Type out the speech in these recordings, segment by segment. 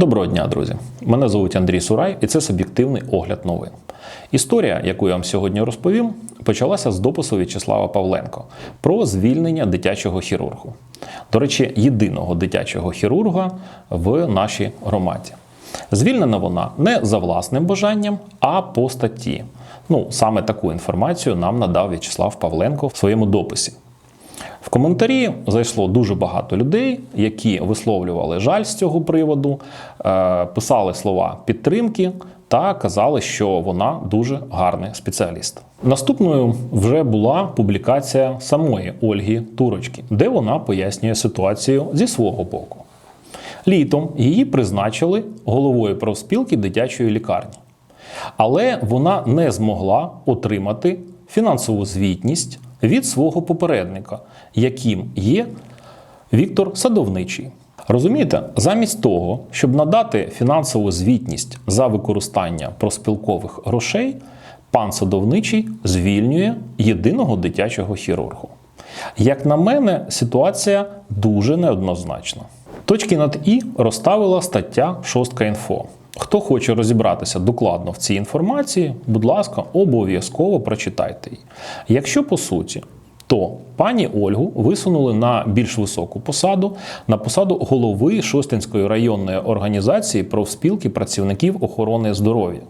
Доброго дня, друзі! Мене звуть Андрій Сурай, і це суб'єктивний огляд новин. Історія, яку я вам сьогодні розповім, почалася з допису В'ячеслава Павленко про звільнення дитячого хірургу. До речі, єдиного дитячого хірурга в нашій громаді. Звільнена вона не за власним бажанням, а по статті. Ну, саме таку інформацію нам надав В'ячеслав Павленко в своєму дописі. В коментарі зайшло дуже багато людей, які висловлювали жаль з цього приводу, е, писали слова підтримки та казали, що вона дуже гарний спеціаліст. Наступною вже була публікація самої Ольги Турочки, де вона пояснює ситуацію зі свого боку. Літом її призначили головою профспілки дитячої лікарні. Але вона не змогла отримати фінансову звітність від свого попередника, яким є Віктор Садовничий. Розумієте, замість того, щоб надати фінансову звітність за використання проспілкових грошей, пан Садовничий звільнює єдиного дитячого хірургу. Як на мене, ситуація дуже неоднозначна. Точки над І розставила стаття Шостка інфо. Хто хоче розібратися докладно в цій інформації, будь ласка, обов'язково прочитайте її. Якщо по суті, то пані Ольгу висунули на більш високу посаду, на посаду голови Шостинської районної організації профспілки працівників охорони здоров'я.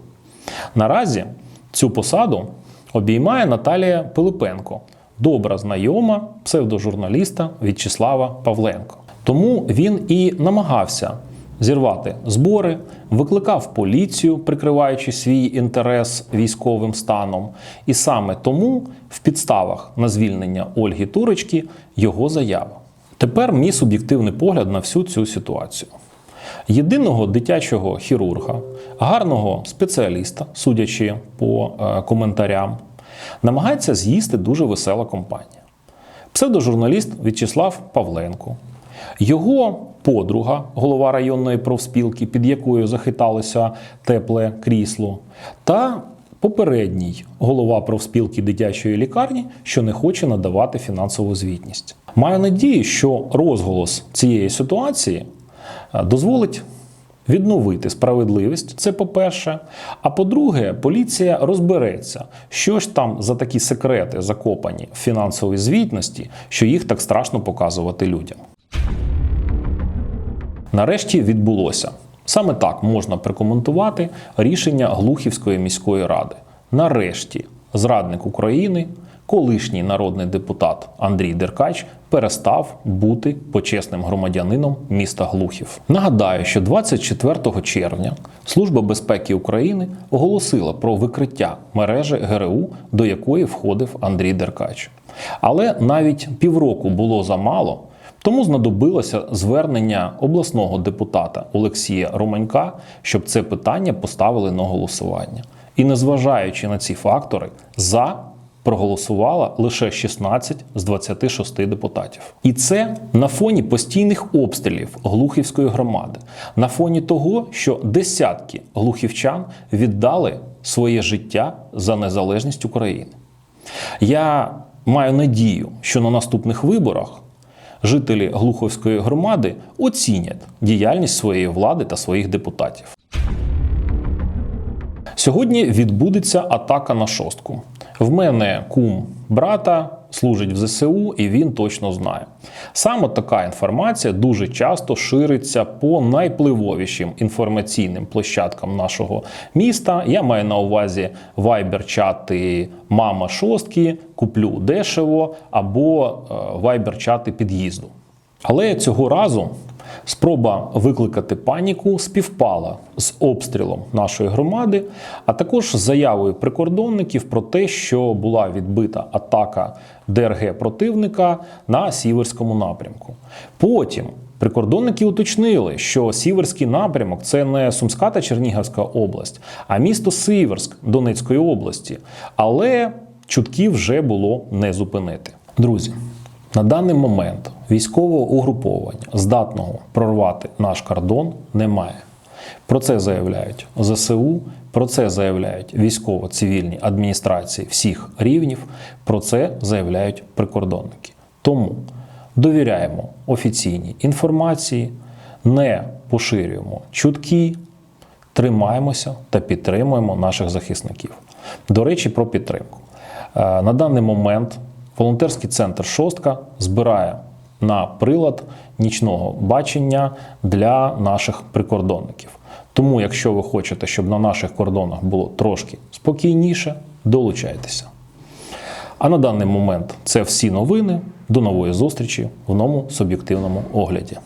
Наразі цю посаду обіймає Наталія Пилипенко, добра знайома псевдожурналіста В'ячеслава Павленко. Тому він і намагався зірвати збори, викликав поліцію, прикриваючи свій інтерес військовим станом. І саме тому в підставах на звільнення Ольги Турочки його заява. Тепер мій суб'єктивний погляд на всю цю ситуацію. Єдиного дитячого хірурга, гарного спеціаліста, судячи по е, коментарям, намагається з'їсти дуже весела компанія. Псевдожурналіст В'ячеслав Павленко, його подруга, голова районної профспілки, під якою захиталося тепле крісло, та попередній голова профспілки дитячої лікарні, що не хоче надавати фінансову звітність. Маю надію, що розголос цієї ситуації е, дозволить. Відновити справедливість, це по-перше. А по-друге, поліція розбереться, що ж там за такі секрети закопані в фінансовій звітності, що їх так страшно показувати людям. Нарешті відбулося. Саме так можна прокоментувати рішення Глухівської міської ради. Нарешті зрадник України, колишній народний депутат Андрій Деркач перестав бути почесним громадянином міста Глухів. Нагадаю, що 24 червня Служба безпеки України оголосила про викриття мережі ГРУ, до якої входив Андрій Деркач. Але навіть півроку було замало. Тому знадобилося звернення обласного депутата Олексія Романька, щоб це питання поставили на голосування. І незважаючи на ці фактори, за проголосувала лише 16 з 26 депутатів. І це на фоні постійних обстрілів Глухівської громади, на фоні того, що десятки глухівчан віддали своє життя за незалежність України. Я маю надію, що на наступних виборах жителі Глуховської громади оцінять діяльність своєї влади та своїх депутатів. Сьогодні відбудеться атака на шостку. В мене кум брата служить в ЗСУ, і він точно знає. Саме така інформація дуже часто шириться по найпливовішим інформаційним площадкам нашого міста. Я маю на увазі вайбер-чати Мама шостки, куплю дешево або вайбер-чати під'їзду. Але цього разу спроба викликати паніку співпала з обстрілом нашої громади, а також заявою прикордонників про те, що була відбита атака ДРГ противника на сіверському напрямку. Потім Прикордонники уточнили, що Сіверський напрямок це не Сумська та Чернігівська область, а місто Сіверськ Донецької області. Але чутків вже було не зупинити. Друзі, на даний момент військового угруповання, здатного прорвати наш кордон, немає. Про це заявляють ЗСУ, про це заявляють військово-цивільні адміністрації всіх рівнів, про це заявляють прикордонники. Тому довіряємо офіційній інформації, не поширюємо чутки, тримаємося та підтримуємо наших захисників. До речі, про підтримку. Е, На даний момент волонтерський центр Шостка збирає на прилад нічного бачення для наших прикордонників. Тому, якщо ви хочете, щоб на наших кордонах було трошки спокійніше, долучайтеся. А на даний момент це всі новини. До нової зустрічі в новому суб'єктивному огляді.